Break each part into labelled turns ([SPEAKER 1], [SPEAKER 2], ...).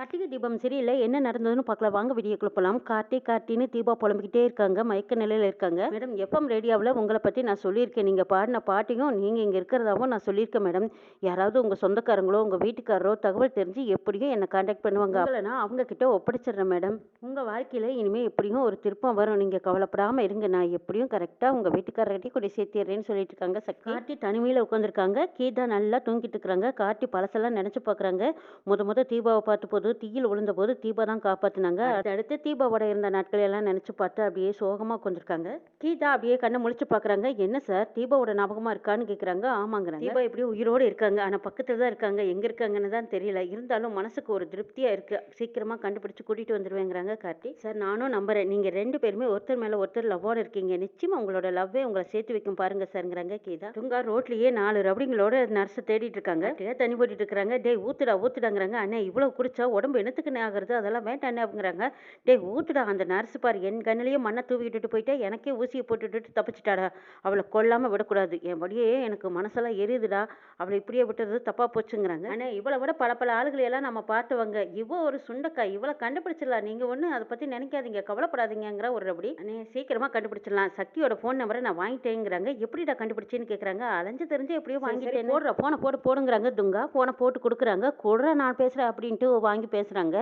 [SPEAKER 1] கார்த்திகை தீபம் சரியில்லை. என்ன நடந்ததுன்னு பார்க்கலாம் வாங்க வீடியோக்குள்ள போகலாம் கார்த்திக் கார்த்தின்னு தீபா புலம்பிக்கிட்டே இருக்காங்க. மயக்க நிலையில் இருக்காங்க. மேடம் எஃப்எம் ரேடியோவில் உங்களை பற்றி நான் சொல்லியிருக்கேன். நீங்கள் பாடின பாட்டையும் நீங்கள் இங்கே இருக்கிறதாவும் நான் சொல்லியிருக்கேன் மேடம். யாராவது உங்கள் சொந்தக்காரங்களோ உங்கள் வீட்டுக்காரரோ தகவல் தெரிஞ்சு எப்படியும் என்னை காண்டாக்ட் பண்ணுவாங்க. அவங்கள நான் அவங்கக்கிட்ட ஒப்படைச்சிடுறேன் மேடம். உங்கள் வாழ்க்கையில் இனிமேல் எப்படியும் ஒரு திருப்பம் வரும். நீங்கள் கவலைப்படாமல் இருங்க. நான் எப்படியும் கரெக்டாக உங்கள் வீட்டுக்காரர்கிட்டே கூட சேர்த்திடுறேன்னு சொல்லிட்டு இருக்காங்க சார் கார்த்தி தனிமையில் உட்காந்துருக்காங்க கீதா நல்லா தூங்கிட்டு இருக்கிறாங்க. கார்த்தி பழசெல்லாம் நினச்சி பார்க்குறாங்க. முத முத தீபாவை பார்த்து போது தீயில் விழுந்த போது தீபா தான் காப்பாத்தினாங்க. அடுத்து தீபாவோட இருந்த நாட்கள் எல்லாம் நினைச்சு பார்த்து அப்படியே சோகமா உட்காந்துருக்காங்க கீதா அப்படியே கண்ணை முழிச்சு பாக்குறாங்க என்ன சார்? தீபாவோட ஞாபகமா இருக்கான்னு கேக்குறாங்க. ஆமாங்கிறாங்க. தீபா இப்படி உயிரோடு இருக்காங்க? ஆனா பக்கத்துல தான் இருக்காங்க. எங்க இருக்காங்கன்னு தான் தெரியல. இருந்தாலும் மனசுக்கு ஒரு திருப்தியா இருக்கு. சீக்கிரமா கண்டுபிடிச்சு கூட்டிட்டு வந்துருவேங்கிறாங்க கார்த்தி. சார் நானும் நம்புறேன். நீங்க ரெண்டு பேருமே ஒருத்தர் மேல ஒருத்தர் லவ்வோட இருக்கீங்க. நிச்சயமா உங்களோட லவ்வே உங்களை சேர்த்து வைக்கும் பாருங்க சார்ங்கிறாங்க கீதா. துங்கா ரோட்லயே நாலு ரவுடிங்களோட நர்ஸ் தேடிட்டு இருக்காங்க. தண்ணி போட்டுட்டு இருக்காங்க டேய் ஊத்துடா ஊத்துடாங்கிறாங்க. அண்ணே இவ்வளவு குடிச்சா உடம்பு என்னத்துக்கு ஆகுறது? அதெல்லாம் வேண்டாண்ணே அப்படிங்கிறாங்க. டேய் ஊத்துடா அந்த நர்ஸ் பாரு. என் கண்ணிலேயே மண்ணை தூவி விட்டுட்டு போயிட்டே எனக்கே ஊசியை போட்டுட்டு தப்பிச்சிட்டாடா. அவளை கொல்லாம விடக்கூடாது. என் படியே எனக்கு மனசெல்லாம் எரியுதுடா. அவளை இப்படியே விட்டது தப்பா போச்சுங்கிறாங்க. அண்ணே இவளை விட பல பல ஆளுகளை எல்லாம் நம்ம பார்த்தவங்க. இவ ஒரு சுண்டக்காய் இவளை கண்டுபிடிச்சிடலாம். நீங்க ஒண்ணு அதை பத்தி நினைக்காதீங்க. கவலைப்படாதீங்கிற ஒரு அப்படி. அண்ணே சீக்கிரமா கண்டுபிடிச்சிடலாம். சக்தியோட ஃபோன் நம்பரை நான் வாங்கிட்டேங்கிறாங்க. எப்படிடா கண்டுபிடிச்சேன்னு கேக்குறாங்க. அலைஞ்சு தெரிஞ்சு எப்படியோ வாங்கிட்டேன் போடுற. போனை போட்டு போடுங்கிறாங்க. துங்கா போனை போட்டு கொடுக்குறாங்க. கொடுற நான் பேசுறேன் அப்படின்ட்டு வாங்கி பேசுறாங்க.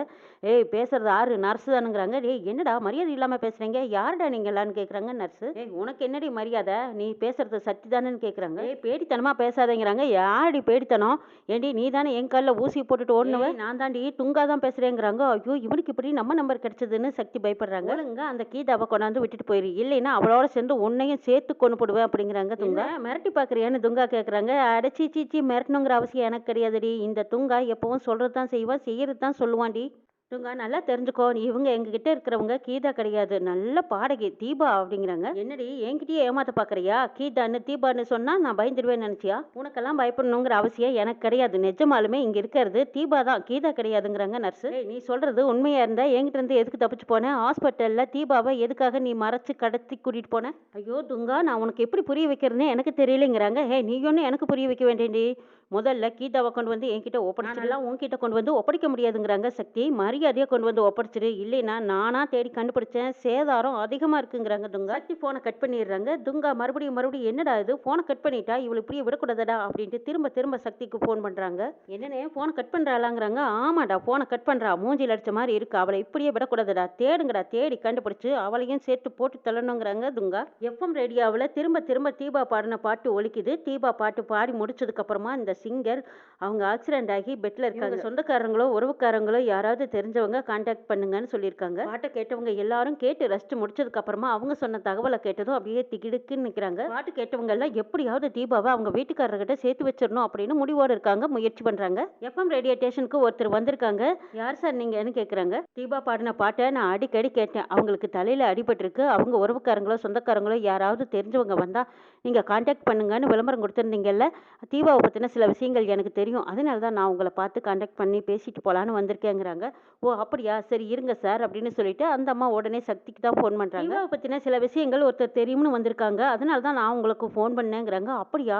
[SPEAKER 1] ஏய் பேசுறது ஆறு நர்ஸ் தானுங்கிறாங்க. டேய் என்னடா மரியாதை இல்லாம பேசுறீங்க? யாருடா நீங்க எல்லாம்னு கேக்குறாங்க நர்ஸ் ஏய் உனக்கு என்னடி மரியாதை? நீ பேசுறது சத்தி தானேன்னு கேக்குறாங்க. ஏய் பேடித்தனமா பேசாதேங்கிறாங்க. யாரடி பேடித்தனம்? ஏண்டி நீ தானே என் கால்ல ஊசி போட்டுட்டு ஓடுனவ? நான் தாண்டி துங்கா தான் பேசுறேங்கிறாங்க. ஐயோ இவனுக்கு இப்படி நம்ம நம்பர் கிடைச்சதுன்னு சக்தி பயப்படுறாங்க. ஒழுங்கா அந்த கீதாவை கொண்டாந்து விட்டுட்டு போயிரு. இல்லைன்னா அவளோட சேர்ந்து உன்னையும் சேர்த்து கொண்டு போடுவேன் அப்படிங்கிறாங்க துங்கா. மிரட்டி பாக்குறியான்னு துங்கா கேக்குறாங்க. அடைச்சி சீச்சி மிரட்டணுங்கிற அவசியம் எனக்கு கிடையாதுடி. இந்த துங்கா எப்பவும் சொல்றது தான் செய்வா செய்யறது தான் சொல்லுவான்டி. துங்கா நல்லா தெரிஞ்சுக்கோ நீ இவங்க எங்ககிட்ட இருக்கிறவங்க கீதா கிடையாது. நல்ல பாடகி தீபா அப்படிங்கிறாங்க. என்னடி என்கிட்டயே ஏமாத்த பாக்குறியா? கீதான்னு தீபான்னு சொன்னா நான் பயந்துருவேன் நினைச்சியா? உனக்கெல்லாம் பயப்படணுங்கிற அவசியம் எனக்கு கிடையாது. நிஜமாலுமே இங்க இருக்கிறது தீபா தான். கீதா கிடையாதுங்கிறாங்க நர்ஸ். நீ சொல்றது உண்மையா இருந்தா என்கிட்ட இருந்து எதுக்கு தப்பிச்சு போன? ஹாஸ்பிட்டல்ல தீபாவை எதுக்காக நீ மறைச்சு கடத்தி கூட்டிட்டு போன? ஐயோ துங்கா நான் உனக்கு எப்படி புரிய வைக்கிறதுன்னு எனக்கு தெரியலங்கிறாங்க. ஹே நீ ஒன்றும் எனக்கு புரிய வைக்க வேண்டேன்டி முதல்ல கீதாவை கொண்டு வந்து என்கிட்ட ஒப்படைச்சிடலாம் உன்கிட்ட கொண்டு வந்து ஒப்படைக்க முடியாதுங்கிறாங்க சக்தி. மரியாதையை கொண்டு வந்து ஒப்படைச்சிரு இல்லைன்னா நானா தேடி கண்டுபிடிச்சேன். சேதாரம் அதிகமா இருக்குங்கிறாங்க துங்கா. சக்தி போனை கட் பண்ணிடுறாங்க. துங்கா மறுபடியும் மறுபடியும் என்னடா இது? போனை கட் பண்ணிட்டா இவளை இப்படியே விடக்கூடாதடா அப்படின்ட்டு திரும்ப திரும்ப சக்திக்கு ஃபோன் பண்றாங்க. என்னனே போனை கட் பண்றாளாங்கிறாங்க. ஆமாடா போனை கட் பண்றா. மூஞ்சில் அடிச்ச மாதிரி இருக்கு. அவளை இப்படியே விடக்கூடாதுடா. தேடுங்கடா தேடி கண்டுபிடிச்சு அவளையும் சேர்த்து போட்டு தள்ளணுங்கிறாங்க துங்கா. எஃப்எம் ரேடியோவில் திரும்ப திரும்ப தீபா பாடின பாட்டு ஒலிக்குது. தீபா பாட்டு பாடி முடிச்சதுக்கு அப்புறமா இந்த சிங்கர் அவங்க ஆக்சிடென்ட் ஆகி பெட்ல இருக்காங்க. சொந்தக்காரங்களோ உறவுக்காரங்களோ யாராவது தெரிஞ்சவங்க கான்டாக்ட் பண்ணுங்கன்னு சொல்லியிருக்காங்க. பாட்டை கேட்டவங்க எல்லாரும் கேட்டு ரசிச்சு முடிச்சதுக்கு அப்புறமா அவங்க சொன்ன தகவலை கேட்டதும் அப்படியே திகிடுக்குன்னு நிக்கிறாங்க. பாட்டு கேட்டவங்க எல்லாம் எப்படியாவது தீபாவை அவங்க வீட்டுக்காரர்கிட்ட சேர்த்து வச்சிடணும் அப்படின்னு முடிவோடு இருக்காங்க முயற்சி பண்றாங்க. எஃப்எம் ரேடியோ ஸ்டேஷனுக்கு ஒருத்தர் வந்திருக்காங்க. யார் சார் நீங்கன்னு கேக்குறாங்க. தீபா பாடின பாட்டை நான் அடிக்கடி கேட்டேன். அவங்களுக்கு தலையில அடிபட்டிருக்கு. அவங்க உறவுக்காரங்களோ சொந்தக்காரங்களோ யாராவது தெரிஞ்சவங்க வந்தா நீங்க கான்டாக்ட் பண்ணுங்கன்னு விளம்பரம் கொடுத்துருந்தீங்கல்ல தீபாவை பத்தின சில விஷயங்கள் எனக்கு தெரியும். அதனால தான் நான் உங்களை பார்த்து கான்டாக்ட் பண்ணி பேசிட்டு போலான்னு வந்திருக்கேங்கிறாங்க. ஓ அப்படியா? சரி இருங்க சார் அப்படின்னு சொல்லிட்டு அந்த அம்மா உடனே சக்திக்கு தான் ஃபோன் பண்றாங்க. தீபாவை பத்தின சில விஷயங்கள் ஒருத்தர் தெரியும்னு வந்திருக்காங்க. அதனால தான் நான் உங்களுக்கு ஃபோன் பண்ணேங்கிறாங்க. அப்படியா?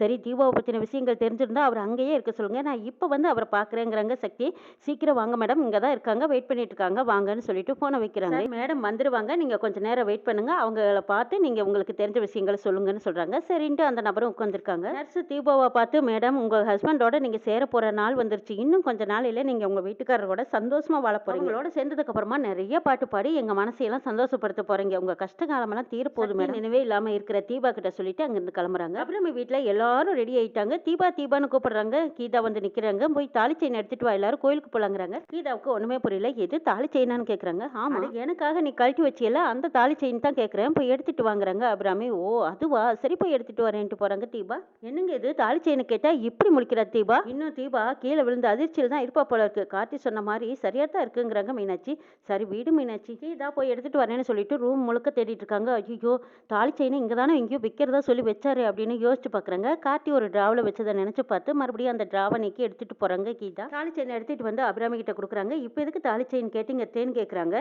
[SPEAKER 1] சரி தீபாவை பத்தின விஷயங்கள் தெரிஞ்சிருந்தா அவர் அங்கேயே இருக்க சொல்லுங்க. நான் இப்போ வந்து அவரை பார்க்குறேங்கிறாங்க சக்தி. சீக்கிரம் வாங்க மேடம். இங்கே தான் இருக்காங்க. வெயிட் பண்ணிட்டு இருக்காங்க. வாங்கன்னு சொல்லிட்டு ஃபோனை வைக்கிறாங்க. மேடம் வந்துருவாங்க. நீங்கள் கொஞ்சம் நேரம் வெயிட் பண்ணுங்க. அவங்கள பார்த்து நீங்கள் உங்களுக்கு தெரிஞ்ச விஷயங்களை சொல்லுங்கன்னு சொல்றாங்க. சரின்ட்டு அந்த நபரும் உட்காந்துருக்காங்க நர்ஸ் தீபாவை பார்த்து மேடம் உங்க ஹஸ்பண்டோட நீங்க சேர போற நாள் வந்துருச்சு. இன்னும் கொஞ்ச நாளையில நீங்க உங்க வீட்டுக்காரரோட சந்தோஷமா வாழ போறீங்க. உங்களோட சேர்ந்ததுக்கு அப்புறமா நிறைய பாட்டு பாடி எங்க மனசையெல்லாம் சந்தோஷப்படுத்த போறீங்க. உங்க கஷ்ட காலமெல்லாம் தீர போகுது மேடம் நினைவே இல்லாம இருக்கிற தீபா கிட்ட சொல்லிட்டு அங்கிருந்து கிளம்புறாங்க. அப்புறம் வீட்டுல எல்லாரும் ரெடி ஆயிட்டாங்க. தீபா தீபான்னு கூப்பிடுறாங்க. கீதா வந்து நிக்கிறாங்க. போய் தாலி செயின் எடுத்துட்டு வா எல்லாரும் கோயிலுக்கு போலாங்கிறாங்க. கீதாவுக்கு ஒண்ணுமே புரியல. எது தாலி செயினான்னு கேக்குறாங்க. ஆமா எனக்காக நீ கழட்டி வச்சியல அந்த தாலி செயின் தான் கேக்குறேன். போய் எடுத்துட்டு வாங்குறாங்க அப்புறமே ஓ அதுவா? சரி போய் எடுத்துட்டு வரேன்ட்டு போறாங்க தீபா. என்னங்க இது? தாலி செயினை கேட்டா இப்படி முழிக்கிறார் தீபா? இன்னும் தீபா கீழே விழுந்த அதிர்ச்சியில் தான் இருப்பா போல இருக்கு. கார்த்தி சொன்ன மாதிரி சரியா தான் இருக்குங்கிறாங்க மீனாட்சி. சரி வீடு மீனாட்சி. கீதா போய் எடுத்துட்டு வரேன்னு சொல்லிட்டு ரூம் முழுக்க தேடிட்டு இருக்காங்க. ஐயோ தாலி செயினை இங்கே தானே எங்கேயோ விற்கிறதா சொல்லி வச்சாரு அப்படின்னு யோசிச்சு பார்க்குறாங்க கார்த்தி ஒரு டிராவில் வச்சதை நினைச்சு பார்த்து மறுபடியும் அந்த டிராவை நீக்கி எடுத்துட்டு போகிறாங்க கீதா. தாலி செயினை எடுத்துட்டு வந்து அபிராமி கிட்ட கொடுக்குறாங்க. இப்போ எதுக்கு தாலி செயின் கேட்டீங்க தேன்னு கேட்குறாங்க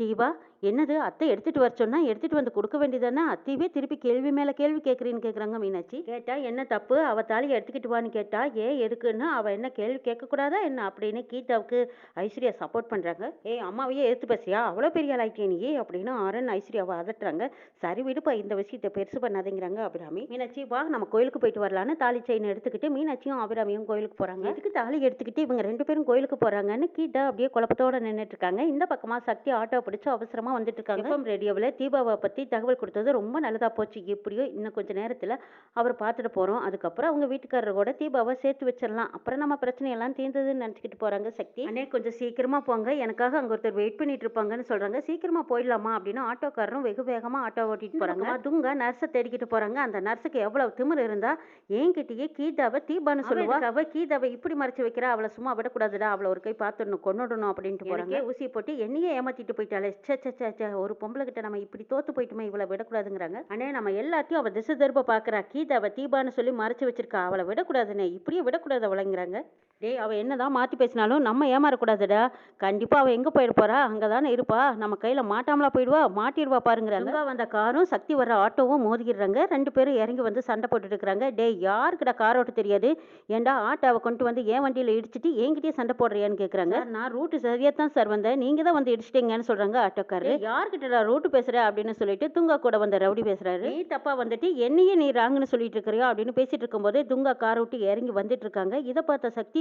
[SPEAKER 1] தீபா என்னது? அத்தை எடுத்துட்டு வர சொன்னா எடுத்துட்டு வந்து கொடுக்க வேண்டியதானே அத்தையவே திருப்பி கேள்வி மேல கேள்வி கேட்குறீன்னு கேட்குறாங்க மீனாட்சி. கேட்டா என்ன தப்பு? அவ தாலியை எடுத்துக்கிட்டு வான்னு கேட்டா ஏன் எடுக்குன்னு? அவ என்ன கேள்வி கேட்கக்கூடாதா? என்ன? அப்படின்னு கீதாவுக்கு ஐஸ்வர்யா சப்போர்ட் பண்றாங்க. ஏய் அம்மாவையே எடுத்து பேசியா அவ்வளோ பெரிய ஆளாயிட்டே நீ அப்படின்னு ஆரன் ஐஸ்வர்யாவை அதட்டுறாங்க. சரி விடுப்பா இந்த விஷயத்தை பெருசு பண்ணாதீங்கிறாங்க அபிராமி. மீனாட்சி வா நம்ம கோயிலுக்கு போயிட்டு வரலான்னு தாலி செயின் எடுத்துக்கிட்டு மீனாட்சியும் அபிராமியும் கோயிலுக்கு போறாங்க. எதுக்கு தாலி எடுத்துக்கிட்டு இவங்க ரெண்டு பேரும் கோயிலுக்கு போறாங்கன்னு? கீதா அப்படியே குழப்பத்தோட நின்றுட்டு இருக்காங்க. இந்த பக்கமா சக்தி ஆட்டோ பிடிச்சு அவசரமா வந்துட்டு இருக்காங்க எஃப்எம் ரேடியோவில் தீபாவை பத்தி தகவல் கொடுத்தது ரொம்ப நல்லதா போச்சு. எப்படியோ இன்னும் கொஞ்ச நேரத்துல அவர் பார்த்துட்டு போறோம். அதுக்கப்புறம் அவங்க வீட்டுக்காரரோட தீபாவை சேர்த்து வச்சிடலாம். அப்புறம் நம்ம பிரச்சனையெல்லாம் தீர்ந்ததுன்னு நினச்சிக்கிட்டு போறாங்க சக்தி. அண்ணே கொஞ்சம் சீக்கிரமா போங்க. எனக்காக அங்க ஒருத்தர் வெயிட் பண்ணிட்டு இருப்பாங்கன்னு சொல்றாங்க. சீக்கிரமா போயிடலாமா அப்படின்னு ஆட்டோக்காரரும் வெகு வேகமா ஆட்டோ ஓட்டிட்டு போறாங்க. துங்க. நர்ஸை தேடிக்கிட்டு போறாங்க. அந்த நர்ஸுக்கு எவ்வளவு திமிரு இருந்தா என்கிட்டயே கீதாவை தீபான்னு சொல்லுவா. அவ கீதாவை இப்படி மறைச்சு வைக்கிறா? அவளை சும்மா விடக்கூடாதுடா. அவளை ஒரு கை பார்த்துடணும் கொன்னுடணும் அப்படின்ட்டு போறாங்க. ஊசி போட்டு என்னையே ஏமாத்திட்டு போயிட்டாலே சே சே சே சே ஒரு பொம்பளை கிட்ட நம்ம இப்படி தோத்து போயிட்டுமே இவளை விடக்கூடாதுங்கிறாங்க. அண்ணே நம்ம எல்லாத்தையும் அவ திசை திரும்ப பாக்குறா கீதாவை தீபான்னு சொல்லி மறைச்சு வச்சிருக்கா. அவளை விடக்கூடாதுண்ணே இப்படியே விடக்கூடாது அவளைங்கிறாங்க டேய் அவ என்னதான் மாத்தி பேசினாலும் நம்ம ஏமாறக்கூடாதுடா. கண்டிப்பா அவ எங்க போயிட போறா? அங்கதானே இருப்பா. நம்ம கையில மாட்டாமலா போயிடுவா? மாட்டிடுவா பாருங்கிறாங்க. அங்க வந்த காரும் சக்தி வர ஆட்டோவும் மோதிடுறாங்க ரெண்டு பேரும் இறங்கி வந்து சண்டை போட்டுட்டு இருக்காங்க டேய் யாருக்குடா கார் ஓட்ட தெரியாது? ஏன்டா ஆட்டோவை கொண்டு வந்து என் வண்டியில இடிச்சிட்டு என்கிட்டயே சண்டை போடுறியான்னு கேக்குறாங்க. நான் ரூட்டு சரியா தான் சார் வந்தேன். நீங்க தான் வந்து இடிச்சிட்டீங்கன்னு சொல்றாங்க ஆட்டோக்காரரு. யார்கிட்ட ரூட்டு பேசுற அப்படின்னு சொல்லிட்டு துங்கா கூட வந்த ரவுடி பேசுறாரு. நீ தப்பா வந்துட்டு என்னையே நீ ராங்குன்னு சொல்லிட்டு இருக்கிறியா அப்படின்னு பேசிட்டு இருக்கும்போதே துங்கா கார் விட்டு இறங்கி வந்துட்டு இருக்காங்க. இதை பார்த்த சக்தி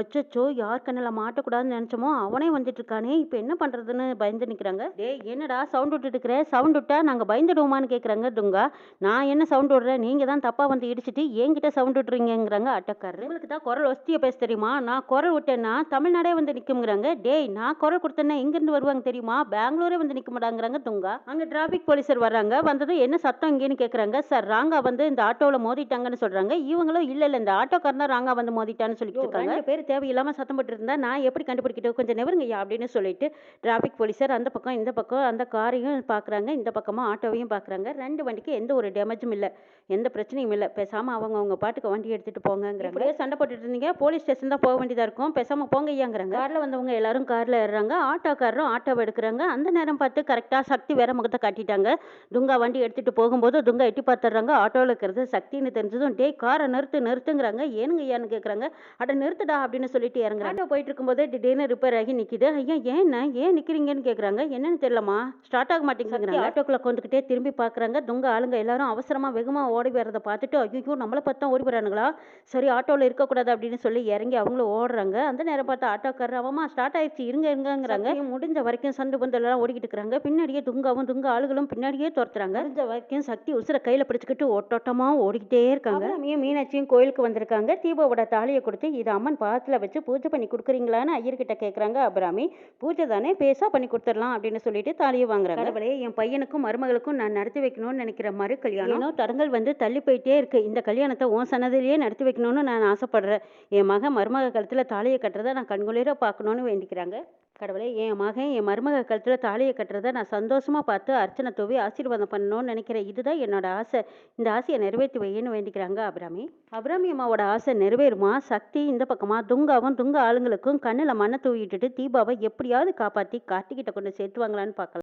[SPEAKER 1] அச்சச்சோ யார் கண்ணில் மாட்டக்கூடாதுன்னு நினச்சோமோ அவனே வந்துட்டு இருக்கானே. இப்போ என்ன பண்ணுறதுன்னு பயந்து நிற்கிறாங்க டேய் என்னடா சவுண்ட் விட்டுட்டு இருக்கிற? சவுண்ட் விட்டா நாங்கள் பயந்துடுவோமான்னு கேட்குறாங்க துங்கா. நான் என்ன சவுண்ட் விடுறேன்? நீங்கள் தான் தப்பாக வந்து இடிச்சிட்டு என்கிட்ட சவுண்ட் விட்டுறீங்கிறாங்க அட்டக்காரர் உங்களுக்கு தான் குரல் வசதியை பேச தெரியுமா? நான் குரல் விட்டேன்னா தமிழ்நாடே வந்து நிற்குங்கிறாங்க டேய் நான் குரல் கொடுத்தேன்னா எங்கேருந்து வருவாங்க தெரியுமா? பெங்களூரே வந்து நிற்க மாட்டாங்கிறாங்க துங்கா. அங்கே டிராஃபிக் போலீஸர் வர்றாங்க வந்ததும் என்ன சத்தம் இங்கேன்னு கேட்குறாங்க சார் ராங்கா வந்து இந்த ஆட்டோவில் மோதிட்டாங்கன்னு சொல்கிறாங்க இவங்களும் இல்லை இல்லை இந்த ஆட்டோக்காரன் தான் ராங்கா வந்து மோதிட்டான்னு சொல்லிட்டு இருக்காங்க. பேர் தேவையில்லாமல் சத்தம் போட்டு இருந்தா நான் எப்படி கண்டுபிடிக்கிட்டு கொஞ்சம் நெவருங்கய்யா அப்படின்னு சொல்லிட்டு டிராஃபிக் போலீஸர் அந்த பக்கம் இந்த பக்கம் அந்த காரையும் பார்க்குறாங்க இந்த பக்கமாக ஆட்டோவையும் பார்க்குறாங்க ரெண்டு வண்டிக்கு எந்த ஒரு டேமேஜும் இல்லை எந்த பிரச்சனையும் இல்லை. பேசாமல் அவங்க அவங்க பாட்டுக்கு வண்டி எடுத்துகிட்டு போங்கங்கிறாங்க. இப்படியே சண்டை போட்டுட்டு இருந்தீங்க போலீஸ் ஸ்டேஷன் தான் போக வேண்டியதாக இருக்கும் பேசாமல் போங்க ஐயாங்கிறாங்க காரில் வந்தவங்க எல்லாரும் காரில் ஏறுறாங்க ஆட்டோக்காரரும் ஆட்டோவை எடுக்கிறாங்க. அந்த நேரம் பார்த்து கரெக்டாக சக்தி வேற முகத்தை காட்டிட்டாங்க. துங்கா வண்டி எடுத்துகிட்டு போகும்போது துங்கா எட்டி பார்த்துடுறாங்க. ஆட்டோவில் இருக்கிறது சக்தின்னு தெரிஞ்சதும் டேய் காரை நிறுத்து நிறுத்துங்கிறாங்க. ஏனுங்க ஐயான்னு கேட்குறாங்க அட நிறுத்துடா அப்படின்னு சொல்லிட்டு இறங்குறாங்க. ஆட்டோ போயிட்டு இருக்கும்போதே திடீர்னு ரிப்பேர் ஆகி நிக்குது. ஐயா ஏன்னா ஏன் நிக்கிறீங்கன்னு கேக்குறாங்க. என்னன்னு தெரியலமா ஸ்டார்ட் ஆக மாட்டேங்கிறாங்க ஆட்டோக்குள்ள கொண்டுக்கிட்டே திரும்பி பாக்குறாங்க துங்க ஆளுங்க எல்லாரும் அவசரமா வேகமா ஓடி வரதை பார்த்துட்டு ஐயோ நம்மளை பார்த்தா ஓடி வரானுங்களா சரி ஆட்டோல இருக்கக்கூடாது அப்படின்னு சொல்லி இறங்கி அவங்களும் ஓடுறாங்க. அந்த நேரம் பார்த்து ஆட்டோக்காரர் அவமா ஸ்டார்ட் ஆயிடுச்சு. இருங்க இருங்கங்கிறாங்க. முடிஞ்ச வரைக்கும் சந்து பந்தல் எல்லாம் ஓடிக்கிட்டு இருக்கிறாங்க பின்னாடியே துங்காவும் துங்க ஆளுகளும் பின்னாடியே துரத்துறாங்க. முடிஞ்ச வரைக்கும் சக்தி உசுர கையில பிடிச்சுக்கிட்டு ஓட்டோட்டமா ஓடிக்கிட்டே இருக்காங்க. அபிராமியும் மீனாட்சியும் கோயிலுக்கு வந்திருக்காங்க. தீபாவோட தாலியை கொடுத்து இது அம்மன் பாத்துல வச்சு பூஜை பண்ணி கொடுக்குறீங்களான்னு ஐயர்கிட்ட கேட்குறாங்க அபிராமி. பூஜை தானே பேசா பண்ணி கொடுத்துடலாம் அப்படின்னு சொல்லிட்டு தாலியை வாங்குறாங்க. கடவுளே என் பையனுக்கும் மருமகளுக்கும் நான் நடத்தி வைக்கணும்னு நினைக்கிற மறு கல்யாணம். தடங்கள் வந்து தள்ளி போயிட்டே இருக்கு. இந்த கல்யாணத்தை உன் சன்னதிலேயே நடத்தி வைக்கணும்னு நான் ஆசைப்படுறேன். என் மகன் மருமக கழுத்துல தாலியை கட்டுறதை நான் கண்குளிர பார்க்கணும்னு வேண்டிக்கிறாங்க. கடவுளே என் மகன் என் மருமக கழுத்தில் தாலியை கட்டுறதை நான் சந்தோஷமாக பார்த்து அர்ச்சனை தூவி ஆசீர்வாதம் பண்ணணும்னு நினைக்கிறேன். இதுதான் என்னோட ஆசை. இந்த ஆசையை நிறைவேற்றி வையன்னு வேண்டிக்கிறாங்க அபிராமி. அபிராமி அம்மாவோட ஆசை நிறைவேறுமா? சக்தி இந்த பக்கமாக துங்காவும் துங்க ஆளுங்களுக்கும் கண்ணில் மண்ணை தூவிட்டுட்டு தீபாவை எப்படியாவது காப்பாற்றி கார்த்திகிட்ட கொண்டு சேர்த்துவாங்களான்னு பார்க்கலாம்.